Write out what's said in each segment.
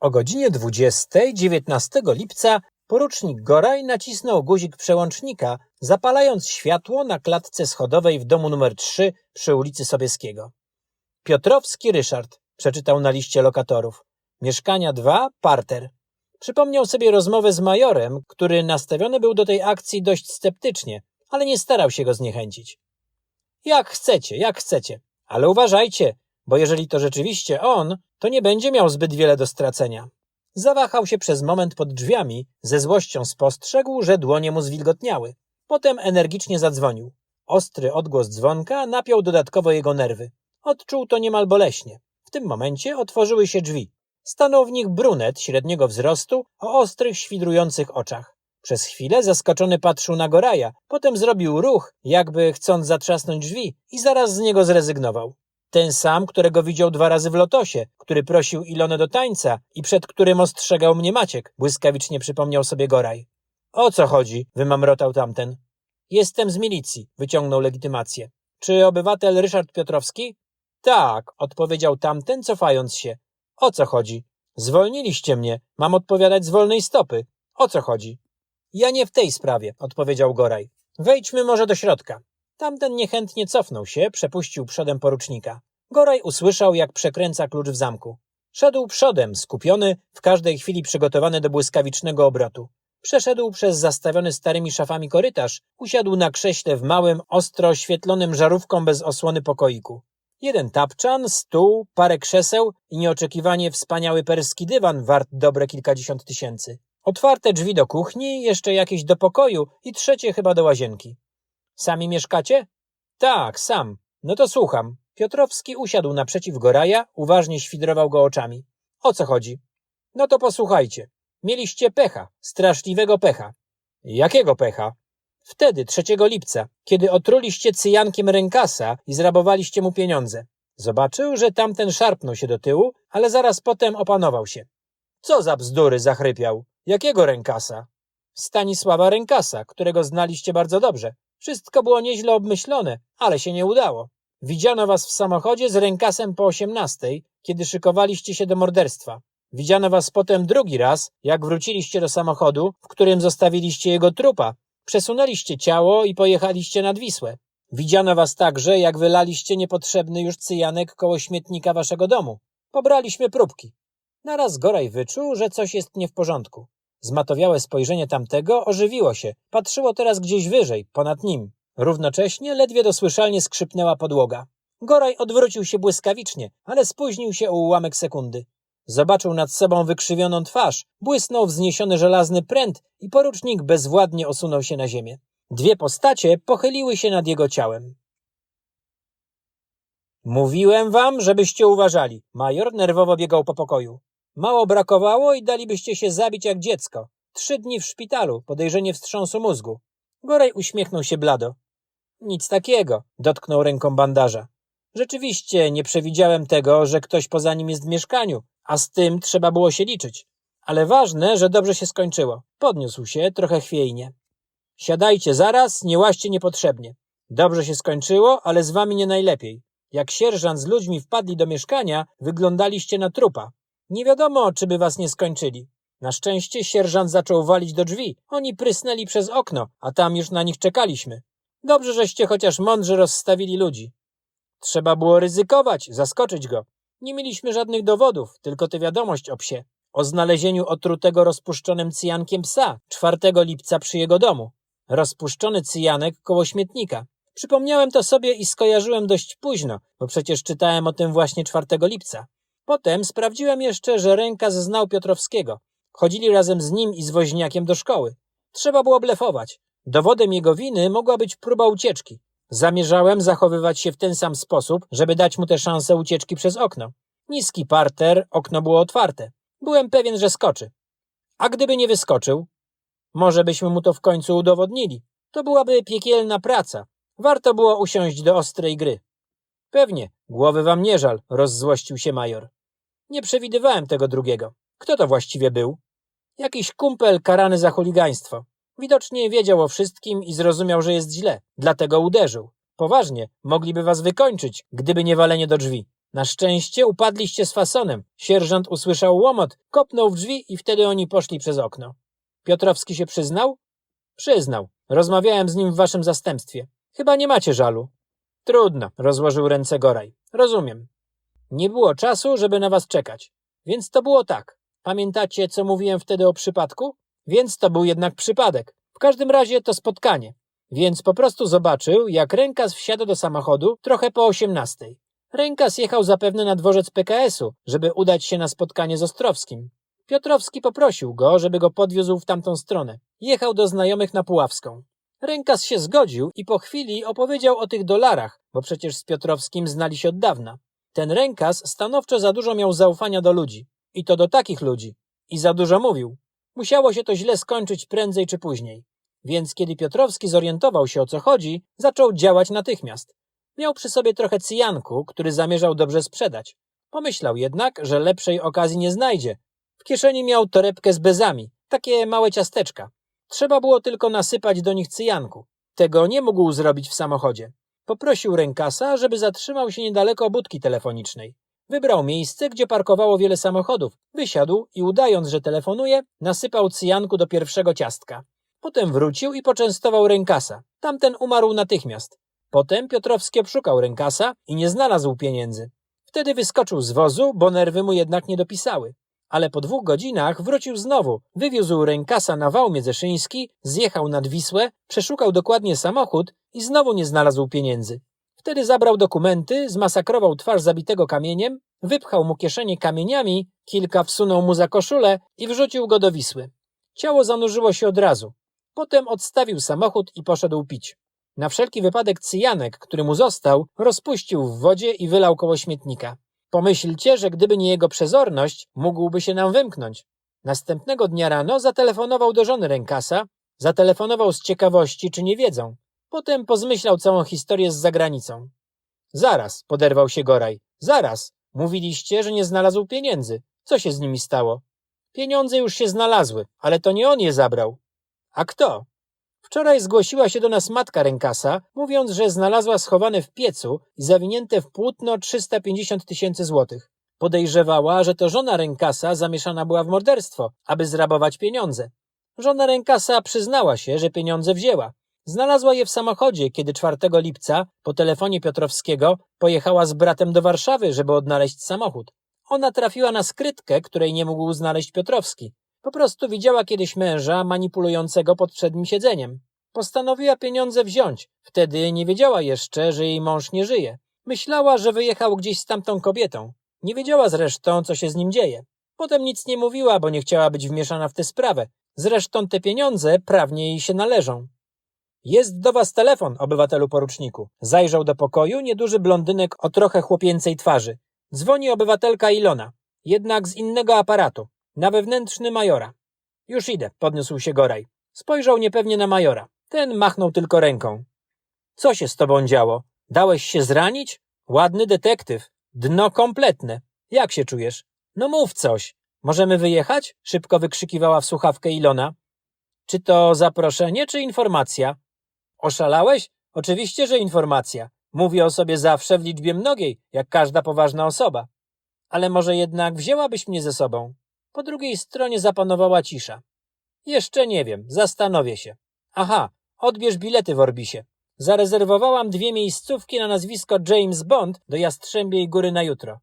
O godzinie 20 19 lipca porucznik Goraj nacisnął guzik przełącznika, zapalając światło na klatce schodowej w domu numer 3 przy ulicy Sobieskiego. Piotrowski Ryszard, przeczytał na liście lokatorów. Mieszkania 2, parter. Przypomniał sobie rozmowę z majorem, który nastawiony był do tej akcji dość sceptycznie, ale nie starał się go zniechęcić. Jak chcecie, jak chcecie, ale uważajcie, bo jeżeli to rzeczywiście on, to nie będzie miał zbyt wiele do stracenia. Zawahał się przez moment pod drzwiami, ze złością spostrzegł, że dłonie mu zwilgotniały. Potem energicznie zadzwonił. Ostry odgłos dzwonka napiął dodatkowo jego nerwy. Odczuł to niemal boleśnie. W tym momencie otworzyły się drzwi. Stanął w nich brunet średniego wzrostu o ostrych, świdrujących oczach. Przez chwilę zaskoczony patrzył na Goraja, potem zrobił ruch, jakby chcąc zatrzasnąć drzwi i zaraz z niego zrezygnował. Ten sam, którego widział dwa razy w lotosie, który prosił Ilonę do tańca i przed którym ostrzegał mnie Maciek, błyskawicznie przypomniał sobie Goraj. O co chodzi? wymamrotał tamten. Jestem z milicji, wyciągnął legitymację. Czy obywatel Ryszard Piotrowski? Tak, odpowiedział tamten, cofając się. O co chodzi? Zwolniliście mnie, mam odpowiadać z wolnej stopy. O co chodzi? Ja nie w tej sprawie, odpowiedział Goraj. Wejdźmy może do środka. Tamten niechętnie cofnął się, przepuścił przodem porucznika. Goraj usłyszał, jak przekręca klucz w zamku. Szedł przodem, skupiony, w każdej chwili przygotowany do błyskawicznego obrotu. Przeszedł przez zastawiony starymi szafami korytarz, usiadł na krześle w małym, ostro oświetlonym żarówką bez osłony pokoiku. Jeden tapczan, stół, parę krzeseł i nieoczekiwanie wspaniały perski dywan wart dobre kilkadziesiąt tysięcy. Otwarte drzwi do kuchni, jeszcze jakieś do pokoju i trzecie chyba do łazienki. Sami mieszkacie? Tak, sam. No to słucham. Piotrowski usiadł naprzeciw Goraja, uważnie świdrował go oczami. O co chodzi? No to posłuchajcie. Mieliście pecha, straszliwego pecha. Jakiego pecha? Wtedy, 3 lipca, kiedy otruliście cyjankiem rękasa i zrabowaliście mu pieniądze. Zobaczył, że tamten szarpnął się do tyłu, ale zaraz potem opanował się. Co za bzdury, zachrypiał. Jakiego rękasa? Stanisława Rękasa, którego znaliście bardzo dobrze. Wszystko było nieźle obmyślone, ale się nie udało. Widziano was w samochodzie z rękasem po osiemnastej, kiedy szykowaliście się do morderstwa. Widziano was potem drugi raz, jak wróciliście do samochodu, w którym zostawiliście jego trupa. Przesunęliście ciało i pojechaliście nad Wisłę. Widziano was także, jak wylaliście niepotrzebny już cyjanek koło śmietnika waszego domu. Pobraliśmy próbki. Naraz Goraj wyczuł, że coś jest nie w porządku. Zmatowiałe spojrzenie tamtego ożywiło się, patrzyło teraz gdzieś wyżej, ponad nim. Równocześnie ledwie dosłyszalnie skrzypnęła podłoga. Goraj odwrócił się błyskawicznie, ale spóźnił się o ułamek sekundy. Zobaczył nad sobą wykrzywioną twarz, błysnął wzniesiony żelazny pręt i porucznik bezwładnie osunął się na ziemię. Dwie postacie pochyliły się nad jego ciałem. Mówiłem wam, żebyście uważali. Major nerwowo biegał po pokoju. Mało brakowało i dalibyście się zabić jak dziecko. Trzy dni w szpitalu, podejrzenie wstrząsu mózgu. Gorej uśmiechnął się blado. Nic takiego, dotknął ręką bandaża. Rzeczywiście nie przewidziałem tego, że ktoś poza nim jest w mieszkaniu, a z tym trzeba było się liczyć. Ale ważne, że dobrze się skończyło. Podniósł się trochę chwiejnie. Siadajcie zaraz, nie łaźcie niepotrzebnie. Dobrze się skończyło, ale z wami nie najlepiej. Jak sierżant z ludźmi wpadli do mieszkania, wyglądaliście na trupa. Nie wiadomo, czy by was nie skończyli. Na szczęście sierżant zaczął walić do drzwi. Oni prysnęli przez okno, a tam już na nich czekaliśmy. Dobrze, żeście chociaż mądrze rozstawili ludzi. Trzeba było ryzykować, zaskoczyć go. Nie mieliśmy żadnych dowodów, tylko tę wiadomość o psie. O znalezieniu otrutego rozpuszczonym cyjankiem psa 4 lipca przy jego domu. Rozpuszczony cyjanek koło śmietnika. Przypomniałem to sobie i skojarzyłem dość późno, bo przecież czytałem o tym właśnie 4 lipca. Potem sprawdziłem jeszcze, że rękas znał Piotrowskiego. Chodzili razem z nim i z woźniakiem do szkoły. Trzeba było blefować. Dowodem jego winy mogła być próba ucieczki. Zamierzałem zachowywać się w ten sam sposób, żeby dać mu tę szansę ucieczki przez okno. Niski parter, okno było otwarte. Byłem pewien, że skoczy. A gdyby nie wyskoczył? Może byśmy mu to w końcu udowodnili. To byłaby piekielna praca. Warto było usiąść do ostrej gry. Pewnie, głowy wam nie żal, rozzłościł się major. Nie przewidywałem tego drugiego. Kto to właściwie był? Jakiś kumpel karany za chuligaństwo. Widocznie wiedział o wszystkim i zrozumiał, że jest źle. Dlatego uderzył. Poważnie, mogliby was wykończyć, gdyby nie walenie do drzwi. Na szczęście upadliście z fasonem. Sierżant usłyszał łomot, kopnął w drzwi i wtedy oni poszli przez okno. Piotrowski się przyznał? Przyznał. Rozmawiałem z nim w waszym zastępstwie. Chyba nie macie żalu. Trudno, rozłożył ręce Goraj. Rozumiem. Nie było czasu, żeby na was czekać. Więc to było tak. Pamiętacie, co mówiłem wtedy o przypadku? Więc to był jednak przypadek. W każdym razie to spotkanie. Więc po prostu zobaczył, jak rękas wsiada do samochodu trochę po osiemnastej. Rękas jechał zapewne na dworzec PKS-u, żeby udać się na spotkanie z Ostrowskim. Piotrowski poprosił go, żeby go podwiózł w tamtą stronę. Jechał do znajomych na Puławską. Rękas się zgodził i po chwili opowiedział o tych dolarach, bo przecież z Piotrowskim znali się od dawna. Ten rękas stanowczo za dużo miał zaufania do ludzi. I to do takich ludzi. I za dużo mówił. Musiało się to źle skończyć prędzej czy później. Więc kiedy Piotrowski zorientował się o co chodzi, zaczął działać natychmiast. Miał przy sobie trochę cyjanku, który zamierzał dobrze sprzedać. Pomyślał jednak, że lepszej okazji nie znajdzie. W kieszeni miał torebkę z bezami, takie małe ciasteczka. Trzeba było tylko nasypać do nich cyjanku. Tego nie mógł zrobić w samochodzie. Poprosił rękasa, żeby zatrzymał się niedaleko budki telefonicznej. Wybrał miejsce, gdzie parkowało wiele samochodów, wysiadł i udając, że telefonuje, nasypał cyjanku do pierwszego ciastka. Potem wrócił i poczęstował rękasa. Tamten umarł natychmiast. Potem Piotrowski obszukał rękasa i nie znalazł pieniędzy. Wtedy wyskoczył z wozu, bo nerwy mu jednak nie dopisały. Ale po dwóch godzinach wrócił znowu, wywiózł rękasa na wał miedzeszyński, zjechał nad Wisłę, przeszukał dokładnie samochód i znowu nie znalazł pieniędzy. Wtedy zabrał dokumenty, zmasakrował twarz zabitego kamieniem, wypchał mu kieszenie kamieniami, kilka wsunął mu za koszulę i wrzucił go do Wisły. Ciało zanurzyło się od razu. Potem odstawił samochód i poszedł pić. Na wszelki wypadek cyjanek, który mu został, rozpuścił w wodzie i wylał koło śmietnika. Pomyślcie, że gdyby nie jego przezorność, mógłby się nam wymknąć. Następnego dnia rano zatelefonował do żony Rękasa, zatelefonował z ciekawości, czy nie wiedzą. Potem pozmyślał całą historię z zagranicą. Zaraz, poderwał się Goraj. Zaraz. Mówiliście, że nie znalazł pieniędzy. Co się z nimi stało? Pieniądze już się znalazły, ale to nie on je zabrał. A kto? Wczoraj zgłosiła się do nas matka Rękasa, mówiąc, że znalazła schowane w piecu i zawinięte w płótno 350 tysięcy złotych. Podejrzewała, że to żona Rękasa zamieszana była w morderstwo, aby zrabować pieniądze. Żona Rękasa przyznała się, że pieniądze wzięła. Znalazła je w samochodzie, kiedy 4 lipca po telefonie Piotrowskiego pojechała z bratem do Warszawy, żeby odnaleźć samochód. Ona trafiła na skrytkę, której nie mógł znaleźć Piotrowski. Po prostu widziała kiedyś męża manipulującego pod przednim siedzeniem. Postanowiła pieniądze wziąć. Wtedy nie wiedziała jeszcze, że jej mąż nie żyje. Myślała, że wyjechał gdzieś z tamtą kobietą. Nie wiedziała zresztą, co się z nim dzieje. Potem nic nie mówiła, bo nie chciała być wmieszana w tę sprawę. Zresztą te pieniądze prawnie jej się należą. Jest do was telefon, obywatelu poruczniku. Zajrzał do pokoju nieduży blondynek o trochę chłopięcej twarzy. Dzwoni obywatelka Ilona. Jednak z innego aparatu. Na wewnętrzny majora. Już idę, podniósł się Goraj. Spojrzał niepewnie na majora. Ten machnął tylko ręką. Co się z tobą działo? Dałeś się zranić? Ładny detektyw. Dno kompletne. Jak się czujesz? No mów coś. Możemy wyjechać? Szybko wykrzykiwała w słuchawkę Ilona. Czy to zaproszenie, czy informacja? Oszalałeś? Oczywiście, że informacja. Mówię o sobie zawsze w liczbie mnogiej, jak każda poważna osoba. Ale może jednak wzięłabyś mnie ze sobą? Po drugiej stronie zapanowała cisza. Jeszcze nie wiem, zastanowię się. Aha, odbierz bilety w Orbisie. Zarezerwowałam dwie miejscówki na nazwisko James Bond do Jastrzębiej Góry na jutro.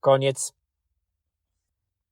Koniec.